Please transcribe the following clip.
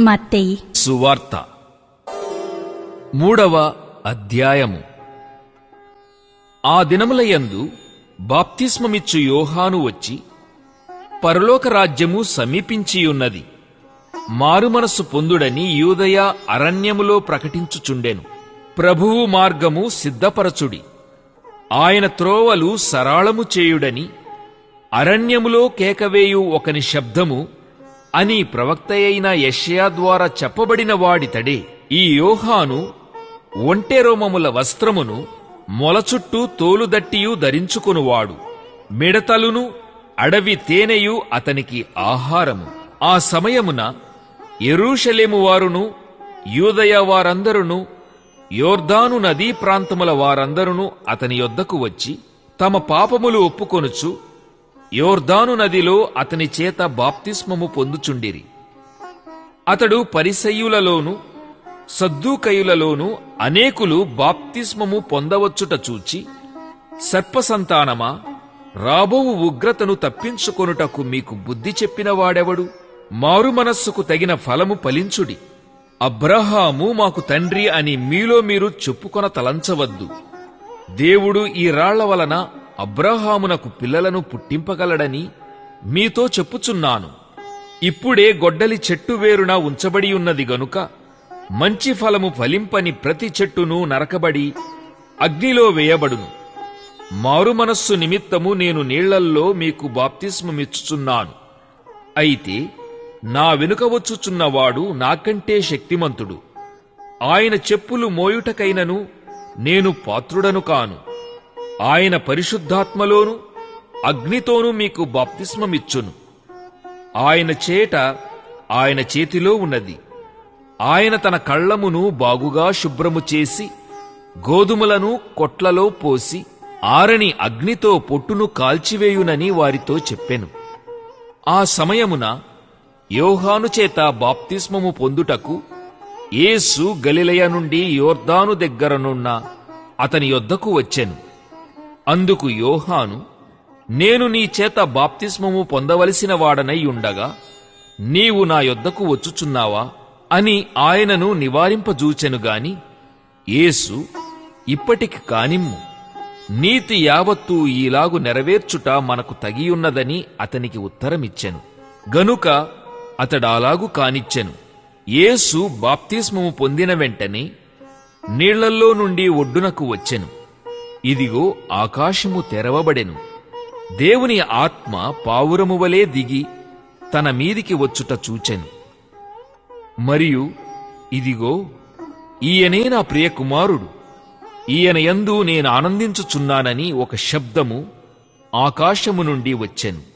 మత్తయి. సువార్త. మూడవ అధ్యాయము. ఆ దినములయందు బాప్తిస్మమిచ్చు యోహాను వచ్చి పరలోక రాజ్యము సమీపించియున్నది. మారుమనస్సు పొందుడని యూదయ అరణ్యములో ప్రకటించుచుండెను. ప్రభువు మార్గము సిద్ధపరచుడి. ఆయన త్రోవలు సరాళము చేయుడని అరణ్యములో కేకవేయు ఒకని శబ్దము అని ప్రవక్తయైన యెషయా ద్వారా చెప్పబడిన వాడితడే ఈ యోహాను ఒంటె రోమముల వస్త్రమును మొలచుట్టూ తోలుదట్టియు ధరించుకొనువాడు. మిడతలును అడవి తేనెయు అతనికి ఆహారము. ఆ సమయమున ఎరూషలేము వారును యూదయ వారందరును యోర్దాను నదీ ప్రాంతముల వారందరును అతని యొద్దకు వచ్చి తమ పాపములు ఒప్పుకొనుచు యోర్దాను నదిలో అతని చేత బాప్తిస్మము పొందుచుండిరి. అతడు పరిసయ్యులలోను సద్దూకయులలోను అనేకులు బాప్తిస్మము పొందవచ్చుట చూచి సర్పసంతానమా రాబోవు ఉగ్రతను తప్పించుకొనుటకు మీకు బుద్ధి చెప్పిన వాడెవడు మారు మనస్సుకు తగిన ఫలము ఫలించుడి. అబ్రహాము మాకు తండ్రి అని మీలో మీరు చెప్పుకొన తలంచవద్దు దేవుడు ఈ రాళ్ళ వలన అబ్రహామునకు పిల్లలను పుట్టింపగలడని మీతో చెప్పుచున్నాను. ఇప్పుడే గొడ్డలి చెట్టు వేరున ఉంచబడి ఉన్నది గనుక మంచి ఫలము ఫలింపని ప్రతి చెట్టును నరకబడి అగ్నిలో వేయబడును. మారు మనస్సు నిమిత్తము నేను నీళ్ళల్లో మీకు బాప్తిస్మమిచ్చుచున్నాను. అయితే నా వెనుక వచ్చుచున్నవాడు నాకంటే శక్తిమంతుడు. ఆయన చెప్పులు మోయుటకైనను నేను పాత్రుడను కాను. ఆయన పరిశుద్ధాత్మలోను అగ్నితోనూ మీకు బాప్తిస్మమిచ్చును. ఆయన చేట ఆయన చేతిలో ఉన్నది. ఆయన తన కళ్ళమును బాగుగా శుభ్రము చేసి గోధుమలను కొట్లలో పోసి ఆరని అగ్నితో పొట్టును కాల్చివేయునని వారితో చెప్పెను. ఆ సమయమున యోహాను చేత బాప్తిస్మము పొందుటకు యేసు గలిలయ నుండి యోర్దాను దగ్గరనున్న అతని యొద్దకు వచ్చెను. అందుకు యోహాను నేను నీ చేత బాప్తిస్మము పొందవలసిన వాడనై ఉండగా నీవు నా యొద్దకు వచ్చుచున్నావా? అని ఆయనను నివారింపజూచెను గాని యేసు ఇప్పటికి కానిమ్ము. నీతి యావత్తూ ఈలాగు నెరవేర్చుట మనకు తగియున్నదని అతనికి ఉత్తరమిచ్చెను. గనుక అతడాలాగు కానిచ్చెను. యేసు బాప్తిస్మము పొందిన వెంటనే నీళ్ళల్లో నుండి ఒడ్డునకు వచ్చెను. ఇదిగో ఆకాశము తెరవబడెను. దేవుని ఆత్మ పావురము వలె దిగి తన మీదికి వచ్చుట చూచెను. మరియు ఇదిగో ఈయనే నా ప్రియ కుమారుడు. ఈయన యందు నేను ఆనందించుచున్నానని ఒక శబ్దము ఆకాశము నుండి వచ్చెను.